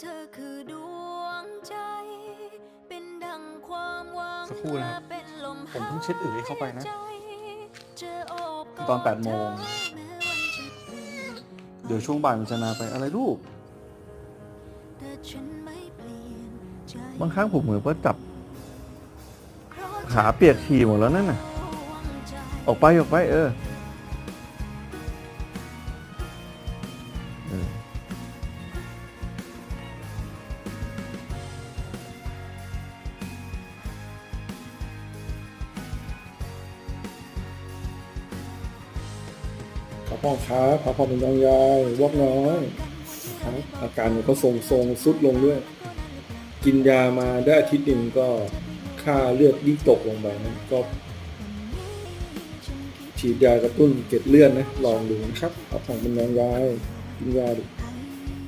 เธอคือดวงใจ เป็นดังความหวังสักครู่นะครับและเป็นลมผมเพิ่งเช็ดอึเข้าไปนะหยใจเจอโอบกดตอน8โมงเธอแม้วันจะเปลี่ยนเดี๋ยวช่วงบ่ายมันจะนาไปอะไรลูกแต่ฉันไม่เปลี่ยนใจบางครั้งผมเหมือนว่าจับเพราะขาเปียกฉี่หมดแล้วนั่นน่ะดวงใจออกไปออกไปเออเออ ขาพ่อขาขาพ่อเป็นยองยายวอกน้อยครับอาการมันก็ทรงทรงๆสุดลงด้วย กินยามาได้อาทิตย์หนึ่งก็ค่าเลือดยิ่งตกลงไปนะก็ ฉีดยากระตุ้นเกล็ดเลือดนะ ลองดูนะครับขาพ่อเป็นยองยายกินยาดู